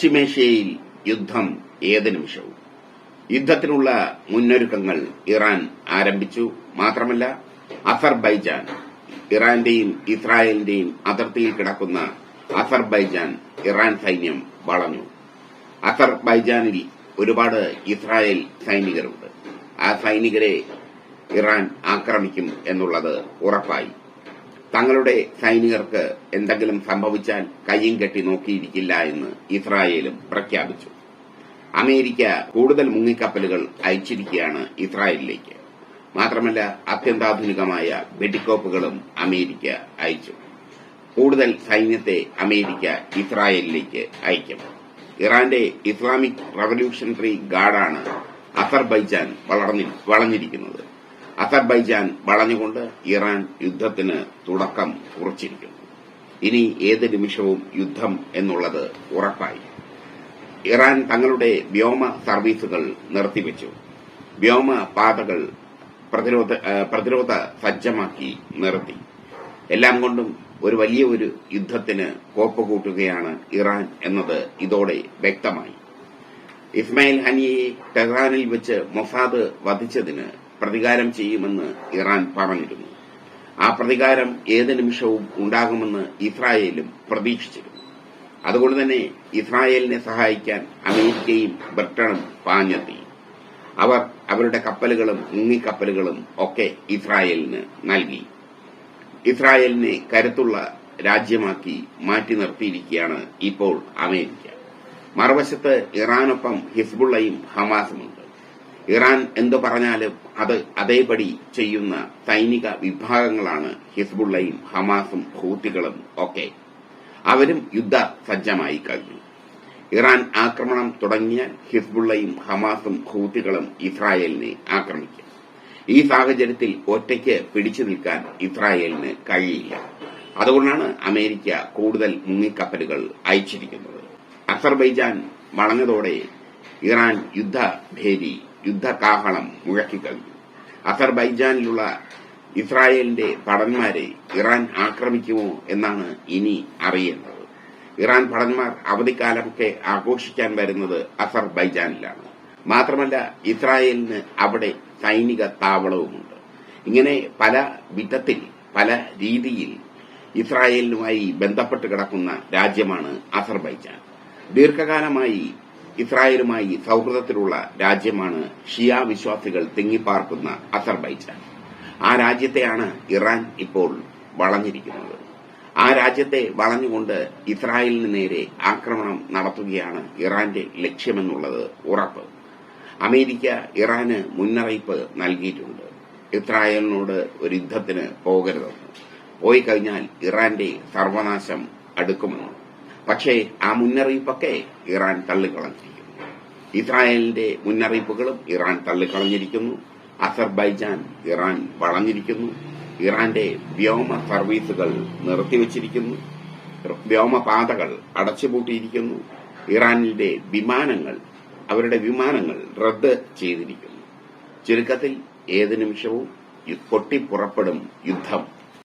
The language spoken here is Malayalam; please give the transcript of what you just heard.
പശ്ചിമേഷ്യയിൽ യുദ്ധം ഏത് നിമിഷവും യുദ്ധത്തിനുള്ള മുന്നൊരുക്കങ്ങൾ ഇറാൻ ആരംഭിച്ചു. മാത്രമല്ല അസർബൈജാൻ ഇറാന്റെയും ഇസ്രായേലിന്റെയും അതിർത്തിയിൽ കിടക്കുന്ന അസർബൈജാൻ ഇറാൻ സൈന്യം വളഞ്ഞു. അസർബൈജാനിൽ ഒരുപാട് ഇസ്രായേൽ സൈനികരുണ്ട്. ആ സൈനികരെ ഇറാൻ ആക്രമിക്കും എന്നുള്ളത് ഉറപ്പായി. തങ്ങളുടെ സൈനികർക്ക് എന്തെങ്കിലും സംഭവിച്ചാൽ കയ്യും കെട്ടി നോക്കിയിരിക്കില്ല എന്ന് ഇസ്രായേലും പ്രഖ്യാപിച്ചു. അമേരിക്ക കൂടുതൽ മുങ്ങിക്കപ്പലുകൾ അയച്ചിരിക്കുകയാണ് ഇസ്രായേലിലേക്ക്. മാത്രമല്ല അത്യന്താധുനികമായ വെടിക്കോപ്പുകളും അമേരിക്ക അയച്ചു. കൂടുതൽ സൈന്യത്തെ അമേരിക്ക ഇസ്രായേലിലേക്ക് അയക്കും. ഇറാന്റെ ഇസ്ലാമിക് റവല്യൂഷണറി ഗാർഡാണ് അസർബൈജാൻ വളർന്നി- വളഞ്ഞിരിക്കുന്നത് അസർബൈജാൻ വളഞ്ഞുകൊണ്ട് ഇറാൻ യുദ്ധത്തിന് തുടക്കം കുറിച്ചിരിക്കുന്നു. ഇനി ഏത് നിമിഷവും യുദ്ധം എന്നുള്ളത് ഉറപ്പായി. ഇറാൻ തങ്ങളുടെ വ്യോമ സർവീസുകൾ നിർത്തിവെച്ചു. വ്യോമ പാതകൾ പ്രതിരോധ പ്രതിരോധ സജ്ജമാക്കി നിർത്തി. എല്ലാം കൊണ്ടും ഒരു വലിയ ഒരു യുദ്ധത്തിന് കോപ്പുകൂട്ടുകയാണ് ഇറാൻ എന്നത് ഇതോടെ വ്യക്തമായി. ഇസ്മായിൽ ഹനിയെ ടെഹ്റാനിൽ വെച്ച് മൊസാദ് വധിച്ചതിന് പ്രതികാരം ചെയ്യുമെന്ന് ഇറാൻ പറഞ്ഞിരുന്നു. ആ പ്രതികാരം ഏത് നിമിഷവും ഉണ്ടാകുമെന്ന് ഇസ്രായേലും പ്രതീക്ഷിച്ചിരുന്നു. അതുകൊണ്ട് തന്നെ ഇസ്രായേലിനെ സഹായിക്കാൻ അമേരിക്കയും ബ്രിട്ടനും പാഞ്ഞെത്തി. അവർ അവരുടെ കപ്പലുകളും മുങ്ങിക്കപ്പലുകളും ഒക്കെ ഇസ്രായേലിന് നൽകി. ഇസ്രായേലിനെ കരുത്തുള്ള രാജ്യമാക്കി മാറ്റി നിർത്തിയിരിക്കുകയാണ് ഇപ്പോൾ അമേരിക്ക. മറുവശത്ത് ഇറാനൊപ്പം ഹിസ്ബുള്ളയും ഹമാസുമുണ്ട്. ഇറാൻ എന്തു പറഞ്ഞാലും അത് അതേപടി ചെയ്യുന്ന സൈനിക വിഭാഗങ്ങളാണ് ഹിസ്ബുള്ളയും ഹമാസും ഹൂത്തികളും ഒക്കെ. അവരും യുദ്ധ സജ്ജമായി കഴിഞ്ഞു. ഇറാൻ ആക്രമണം തുടങ്ങിയാൽ ഹിസ്ബുള്ളയും ഹമാസും ഹൂത്തികളും ഇസ്രായേലിനെ ആക്രമിക്കും. ഈ സാഹചര്യത്തിൽ ഒറ്റയ്ക്ക് പിടിച്ചു നിൽക്കാൻ ഇസ്രായേലിന് കഴിയില്ല. അതുകൊണ്ടാണ് അമേരിക്ക കൂടുതൽ മുങ്ങിക്കപ്പലുകൾ അയച്ചിരിക്കുന്നത്. അസർബൈജാൻ വളഞ്ഞതോടെ ഇറാൻ യുദ്ധഭേരി യുദ്ധകാഹളം മുഴക്കിക്കഴിഞ്ഞു അസർബൈജാനിലുള്ള ഇസ്രായേലിന്റെ ഭടന്മാരെ ഇറാൻ ആക്രമിക്കുമോ എന്നാണ് ഇനി അറിയേണ്ടത്. ഇറാൻ ഭടന്മാർ അവധിക്കാലമൊക്കെ ആഘോഷിക്കാൻ വരുന്നത് അസർബൈജാനിലാണ്. മാത്രമല്ല ഇസ്രായേലിന് അവിടെ സൈനിക താവളവുമുണ്ട്. ഇങ്ങനെ പല വിധത്തിൽ പല രീതിയിൽ ഇസ്രായേലിനുമായി ബന്ധപ്പെട്ട് കിടക്കുന്ന രാജ്യമാണ് അസർബൈജാൻ. ദീർഘകാലമായി ഇസ്രായേലുമായി സൌഹൃദത്തിലുള്ള രാജ്യമാണ് ഷിയ വിശ്വാസികൾ തിങ്ങിപ്പാർക്കുന്ന അസർബൈജാൻ. ആ രാജ്യത്തെയാണ് ഇറാൻ ഇപ്പോൾ വളഞ്ഞിരിക്കുന്നത്. ആ രാജ്യത്തെ വളഞ്ഞുകൊണ്ട് ഇസ്രായേലിന് നേരെ ആക്രമണം നടത്തുകയാണ് ഇറാന്റെ ലക്ഷ്യമെന്നുള്ളത് ഉറപ്പ്. അമേരിക്ക ഇറാന് മുന്നറിയിപ്പ് നൽകിയിട്ടുണ്ട്. ഇസ്രായേലിനോട് ഒരു യുദ്ധത്തിന് പോകരുതെന്ന്. പോയി കഴിഞ്ഞാൽ ഇറാന്റെ സർവനാശം അടുക്കുമെന്ന്. പക്ഷേ ആ മുന്നറിയിപ്പൊക്കെ ഇറാൻ തള്ളിക്കളഞ്ഞിരിക്കുന്നു. ഇസ്രായേലിന്റെ മുന്നറിയിപ്പുകളും ഇറാൻ തള്ളിക്കളഞ്ഞിരിക്കുന്നു. അസർബൈജാൻ ഇറാൻ വളഞ്ഞിരിക്കുന്നു. ഇറാന്റെ വ്യോമ സർവീസുകൾ നിർത്തിവച്ചിരിക്കുന്നു. വ്യോമപാതകൾ അടച്ചുപൂട്ടിയിരിക്കുന്നു. ഇറാനിലെ വിമാനങ്ങൾ അവരുടെ വിമാനങ്ങൾ റദ്ദ് ചെയ്തിരിക്കുന്നു. ചുരുക്കത്തിൽ ഏത് നിമിഷവും പൊട്ടിപ്പുറപ്പെടും യുദ്ധം.